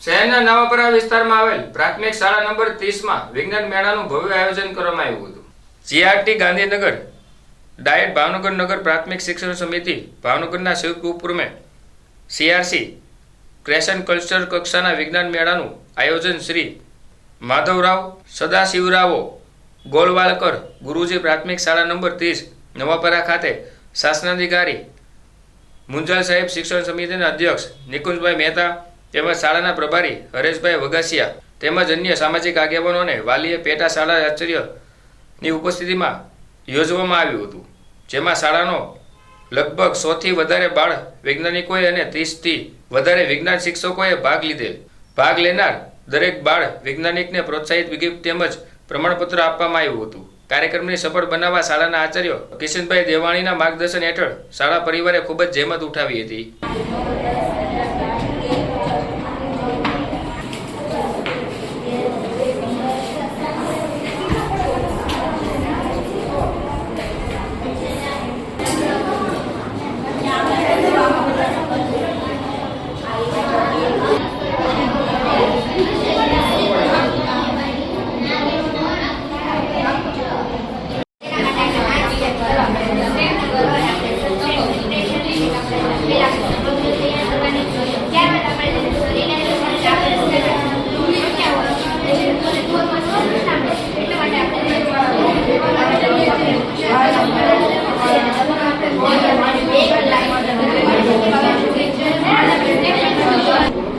શહેરના નવાપરા વિસ્તારમાં આવેલ પ્રાથમિક શાળા નંબર ત્રીસમાં વિજ્ઞાન મેળાનું ભવ્ય આયોજન કરવામાં આવ્યું હતું. જીઆરટી ગાંધીનગર, ડાયટ ભાવનગર નગર પ્રાથમિક શિક્ષણ સમિતિ, ભાવનગરના ઉપક્રમે સીઆરસી ક્રેશન કલ્ચર કક્ષાના વિજ્ઞાન મેળાનું આયોજન શ્રી માધવરાવ સદાશિવરાવો ગોલવાલકર ગુરુજી પ્રાથમિક શાળા નંબર ત્રીસ, નવાપરા ખાતે શાસનાધિકારી, મુંજાલ સાહેબ શિક્ષણ સમિતિના અધ્યક્ષ નિકુંજભાઈ મહેતા તેમજ શાળાના પ્રભારી હરેશભાઈ વગાસિયા તેમજ અન્ય સામાજિક આગેવાનોને વાલીએ પેટા શાળા આચાર્યની ઉપસ્થિતિમાં યોજવામાં આવ્યું હતું, જેમાં શાળાનો લગભગ સોથી વધારે બાળ વૈજ્ઞાનિકોએ અને ત્રીસથી વધારે વિજ્ઞાન શિક્ષકોએ ભાગ લીધેલ. ભાગ લેનાર દરેક બાળ વૈજ્ઞાનિકને પ્રોત્સાહિત ગિફ્ટ તેમજ પ્રમાણપત્ર આપવામાં આવ્યું હતું. કાર્યક્રમને સફળ બનાવવા શાળાના આચાર્ય કિશનભાઈ દેવાણીના માર્ગદર્શન હેઠળ શાળા પરિવારે ખૂબ જ જહેમત ઉઠાવી હતી.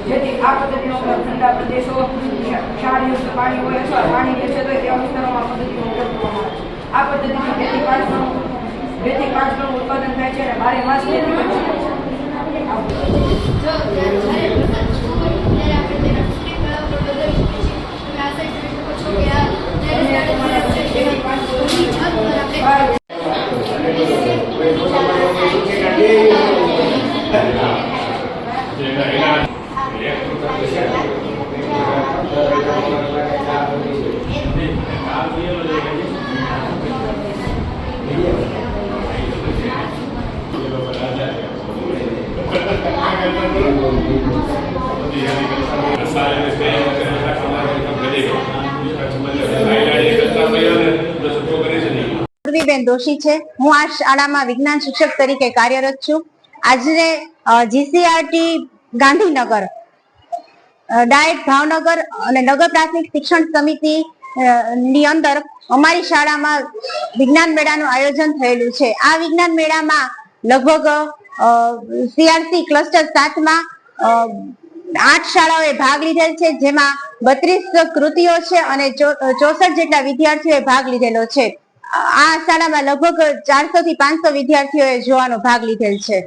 જેથી આ પદ્ધતિનો ઉપયોગ ઠંડા પ્રદેશો ક્ષ- ક્ષારયુક્ત પાણી હોય અથવા પાણી બેસે તો તેવા વિસ્તારોમાં પદ્ધતિનો ઉપયોગ કરવામાં આવે છે. આ પદ્ધતિમાં બેથી પાંચ ગણું પાંચ ગણું ઉત્પાદન થાય છે અને બારે માસ ખેતી કરી છે. પૂર્વીબેન દોશી છે. હું આ શાળામાં વિજ્ઞાન શિક્ષક તરીકે કાર્યરત છું. આજે જીસીઆરટી ગાંધીનગર. ડાયટ ભાવનગર અને નગર પ્રાથમિક શિક્ષણ સમિતિ ની અંદર અમારી શાળામાં વિજ્ઞાન મેળાનું આયોજન થયેલું છે. આ વિજ્ઞાન મેળામાં લગભગ સીઆરસી ક્લસ્ટર સાતમાં આઠ શાળાઓએ ભાગ લીધેલ છે, જેમાં બત્રીસ કૃતિઓ છે અને ચોસઠ જેટલા વિદ્યાર્થીઓએ ભાગ લીધેલો છે. આ શાળામાં લગભગ ચારસો થી પાંચસો વિદ્યાર્થીઓએ જોવાનો ભાગ લીધેલ છે.